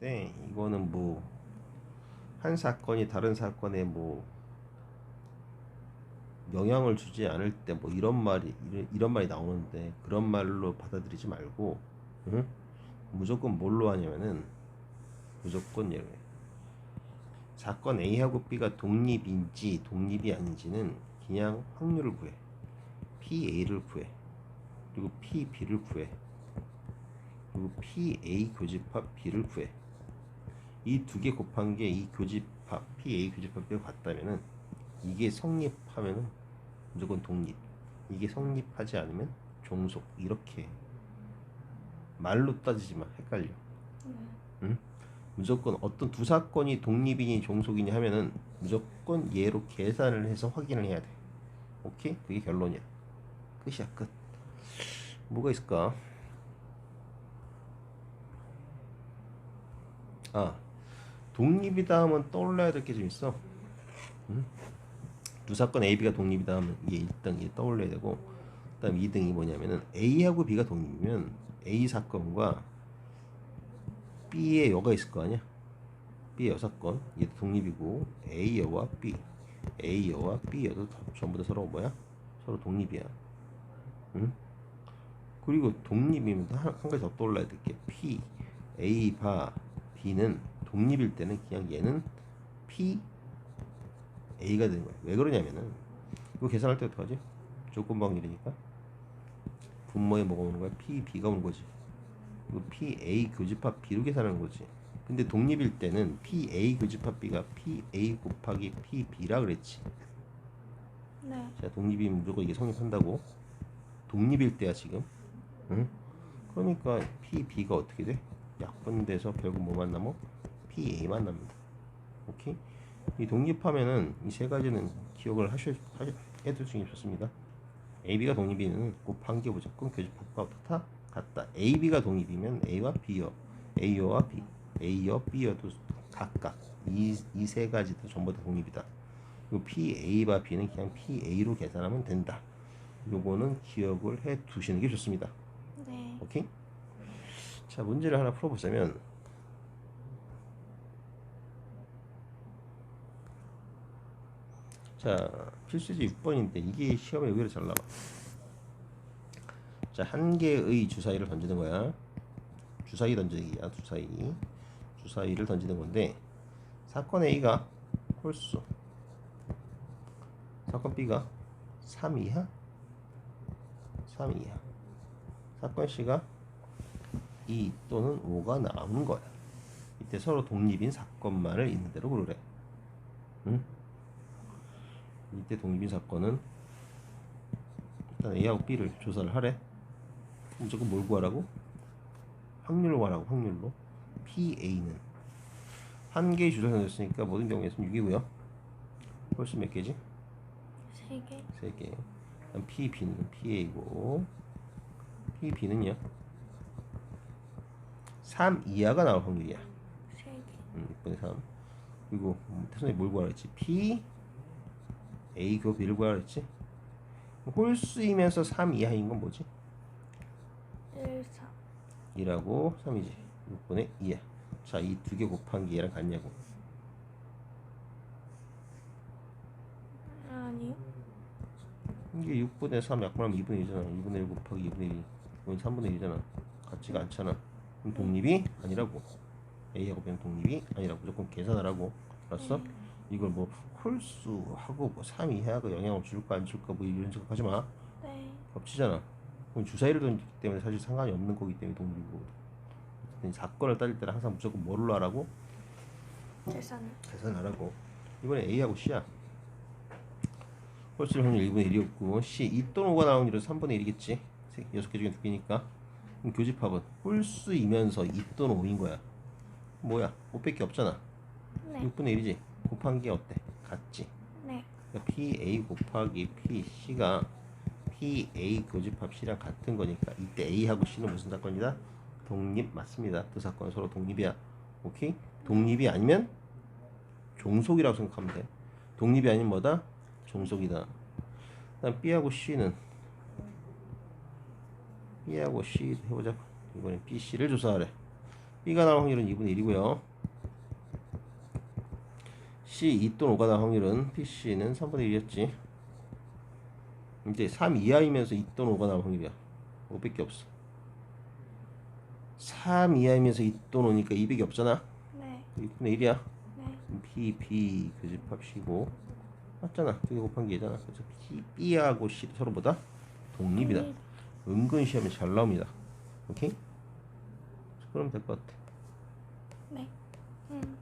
네, 이거는 뭐 한 사건이 다른 사건에 뭐 영향을 주지 않을 때 뭐 이런 말이 이런, 이런 말이 나오는데 그런 말로 받아들이지 말고 응? 무조건 뭘로 하냐면은 무조건 예를 사건 A하고 B가 독립인지 독립이 아닌지는 그냥 확률을 구해. PA를 구해. 그리고 PB를 구해. 그리고 PA 교집합 B를 구해 이 두 개 곱한 게 이 교집합 PA 교집합 B가 같다면은 이게 성립하면은 무조건 독립. 이게 성립하지 않으면 종속. 이렇게 말로 따지지 마. 헷갈려. 응? 무조건 어떤 두 사건이 독립이니 종속이니 하면은 무조건 얘로 계산을 해서 확인을 해야 돼. 오케이? 그게 결론이야. 끝이야. 끝. 뭐가 있을까? 아 독립이다 하면 떠올라야 될 게 좀 있어. 응? 두 사건 A, B가 독립이다 하면 이게 1등 이 떠올려야 되고 그다음 2등이 뭐냐면은 A하고 B가 독립이면 A 사건과 B의 여가 있을 거 아니야? B의 여사건. 얘도 독립이고 A 여와 B. A 여와 B 여도 전부 다 서로 뭐야? 서로 독립이야. 응? 그리고 독립이면 한, 한 가지 더 떠올라야 될 게 P. A 바 B는 독립일 때는 그냥 얘는 P A가 되는 거야. 왜 그러냐면은 이거 계산할 때 어떡하지? 조건방일이니까 분모에 뭐가 오는 거야? P, B가 오는 거지. 이거 P, A 교집합 B로 계산하는 거지. 근데 독립일 때는 P, A 교집합 B가 P, A 곱하기 P, B라 그랬지. 네. 자, 독립이면 무조건 이게 성립한다고. 독립일 때야 지금. 응? 그러니까 P, B가 어떻게 돼? 약분돼서 결국 뭐만 남어? P, A만 남는다. 오케이? 이 독립하면은 이 세 가지는 기억을 하셔 하셔- 해두시기 좋습니다. AB가 독립이면 곱한 게 무조건 교집합과 같아 같다. AB가 독립이면 A와 B여, A여와 B, A여 B여도 각각 이 이 세 가지도 전부 다 독립이다. 그리고 PA와 B는 그냥 PA로 계산하면 된다. 요거는 기억을 해 두시는 게 좋습니다. 네. 오케이? 자, 문제를 하나 풀어보자면 자, 필수지 6번인데 이게 시험에 의외로 잘 나와. 자, 한 개의 주사위를 던지는 거야. 주사위 던지기야, 주사위. 주사위를 던지는 건데 사건 A가 홀수 사건 B가 3 이하 3 이하 사건 C가 2 또는 5가 나오는 거야. 이때 서로 독립인 사건만을 있는 대로 고르래. 응? 이때 독립인 사건은 일단 A하고 B를 조사를 하래. 무조건 뭘 구하라고? 확률로 구하라고 확률로. PA는 한 개의 주사가 던졌으니까 모든 경우에서는 6이고요. 홀수 몇 개지? 세 개. 3개. 그다음 PB는 PA고 PB는요. 3 이하가 나올 확률이야. 세 개. 음, 6분의 3. 그리고 음, 태선이 뭘 구하라 했지? P A 그 B를 구하라 했지? 홀수이면서 3 이하인 건 뭐지? 1, 4. 2라고 3이지. 6분의 2야. 자, 이 두 개 곱한 게 얘랑 같냐고. 아니요. 이게 6분의 3 약분하면 2분의 1이잖아. 2분의 1 곱하기 2분의 1. 이건 3분의 1이잖아. 같지가 않잖아. 그럼 독립이 아니라고. A하고 B는 독립이 아니라고. 무조건 계산하라고. 알았어? 이걸 뭐 홀수하고 뭐 3 이하가 영향을 줄까 안 줄까 뭐 이런 생각하지 마. 네. 겹치잖아. 그럼 주사위를 던지기 때문에 사실 상관이 없는 거기 때문에. 어쨌든 사건을 따질 때는 항상 무조건 뭐를 하라고? 계산. 계산 하라고. 이번에 A하고 C야. 홀수 확률 1분의 1이었고 C 2 또는 5가 나온 일은 3분의 1이겠지. 6개 중에 2개니까. 그럼 교집합은 홀수이면서 2 또는 5인 거야. 뭐야? 5밖에 없잖아. 네. 6분의 1이지. 곱한 게 어때? 같지. 네. 그러니까 PA 곱하기 PC가 PA 교집합 C랑 같은 거니까 이때 A하고 C는 무슨 사건이다? 독립 맞습니다. 두 사건은 서로 독립이야. 오케이? 독립이 아니면 종속이라고 생각하면 돼. 독립이 아닌 뭐다? 종속이다. 그다음 B하고 C는 B하고 C 해보자. 이번엔 B, C를 조사하래. B가 나올 확률은 2분의 1이고요. C 2 또는 5가 나올 확률은 PC는 3분의 1이었지. 이제 3 이하이면서 2 또는 5가 나올 확률이야. 5밖에 없어. 3 이하이면서 2 또는 5니까 200이 없잖아. 네. 6분의 1이야. 네. P, B 교집합시고 맞잖아. 두 개 곱한 게잖아. 그래서 P, B하고 C 서로보다 독립이다. 독립. 은근 시험에 잘 나옵니다. 오케이? 그럼 될 것 같아. 네. 음.